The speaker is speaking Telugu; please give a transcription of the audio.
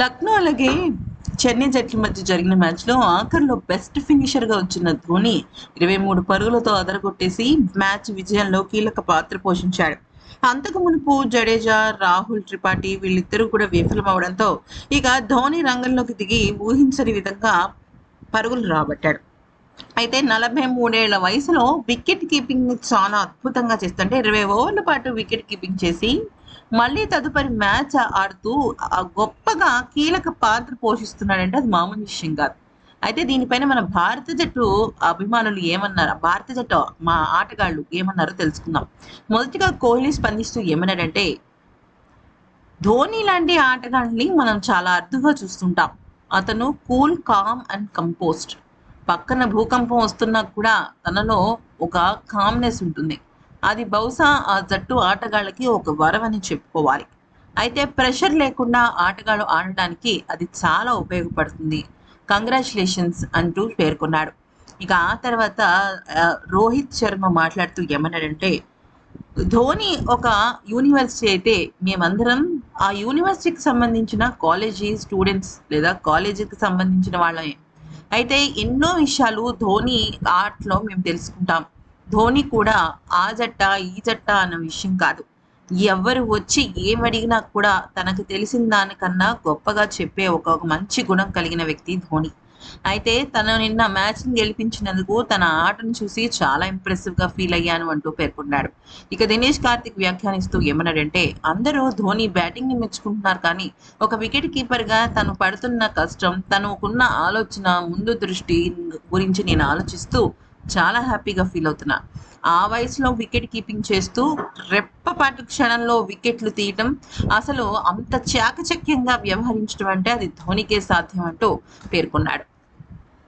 లక్నో అలాగే చెన్నై జట్ల మధ్య జరిగిన మ్యాచ్లో ఆఖరిలో బెస్ట్ ఫినిషర్గా వచ్చిన ధోని ఇరవై మూడు పరుగులతో అదరగొట్టేసి మ్యాచ్ విజయంలో కీలక పాత్ర పోషించాడు. అంతకు మునుపు జడేజా రాహుల్ త్రిపాఠి వీళ్ళిద్దరూ కూడా విఫలమవడంతో ఇక ధోని రంగంలోకి దిగి ఊహించని విధంగా పరుగులు రాబట్టాడు. అయితే నలభై మూడేళ్ళ వయసులో వికెట్ కీపింగ్ చాలా అద్భుతంగా చేస్తుంటే ఇరవై ఓవర్ల పాటు వికెట్ కీపింగ్ చేసి మళ్ళీ తదుపరి మ్యాచ్ ఆడుతూ గొప్పగా కీలక పాత్ర పోషిస్తున్నాడంటే అది మామూలు విషయం కాదు. అయితే దీనిపైన మన భారత జట్టు అభిమానులు ఏమన్నారు? భారత జట్టు మా ఆటగాళ్ళు ఏమన్నారో తెలుసుకుందాం. మొదటిగా కోహ్లీ స్పందిస్తూ ఏమన్నాడంటే ధోని లాంటి ఆటగాళ్ళని మనం చాలా అర్థంగా చూస్తుంటాం. అతను కూల్ కామ్ అండ్ కంపోస్ట్ పక్కన భూకంపం వస్తున్నా కూడా తనలో ఒక కామ్నెస్ ఉంటుంది. అది బహుశా ఆ జట్టు ఆటగాళ్ళకి ఒక వరం అని చెప్పుకోవాలి. అయితే ప్రెషర్ లేకుండా ఆటగాళ్ళు ఆడటానికి అది చాలా ఉపయోగపడుతుంది. కంగ్రాచులేషన్స్ అంటూ పేర్కొన్నాడు. ఇక ఆ తర్వాత రోహిత్ శర్మ మాట్లాడుతూ ఏమన్నాడంటే ధోని ఒక యూనివర్సిటీ అయితే మేమందరం ఆ యూనివర్సిటీకి సంబంధించిన కాలేజీ స్టూడెంట్స్ లేదా కాలేజీకి సంబంధించిన వాళ్ళమే. అయితే ఎన్నో విషయాలు ధోని ఆర్ట్లో మేము తెలుసుకుంటాం. ధోని కూడా ఆ జట్ట ఈ జట్ట అన్న విషయం కాదు. ఎవరు వచ్చి ఏమడిగినా కూడా తనకు తెలిసిన దానికన్నా గొప్పగా చెప్పే ఒక మంచి గుణం కలిగిన వ్యక్తి ధోని. అయితే తను నిన్న మ్యాచ్ని గెలిపించినందుకు తన ఆటను చూసి చాలా ఇంప్రెసివ్గా ఫీల్ అయ్యాను అంటూ పేర్కొన్నాడు. ఇక దినేష్ కార్తిక్ వ్యాఖ్యానిస్తూ ఏమన్నాడంటే అందరూ ధోని బ్యాటింగ్ని మెచ్చుకుంటున్నారు కానీ ఒక వికెట్ కీపర్గా తను పడుతున్న కష్టం తనకున్న ఆలోచన ముందు దృష్టి గురించి నేను ఆలోచిస్తూ చాలా హ్యాపీగా ఫీల్ అవుతున్నా. ఆ వయసులో వికెట్ కీపింగ్ చేస్తూ రెప్పపాటు క్షణంలో వికెట్లు తీయటం అసలు అంత చాకచక్యంగా వ్యవహరించడం అంటే అది ధోనికే సాధ్యం అంటూ పేర్కొన్నాడు.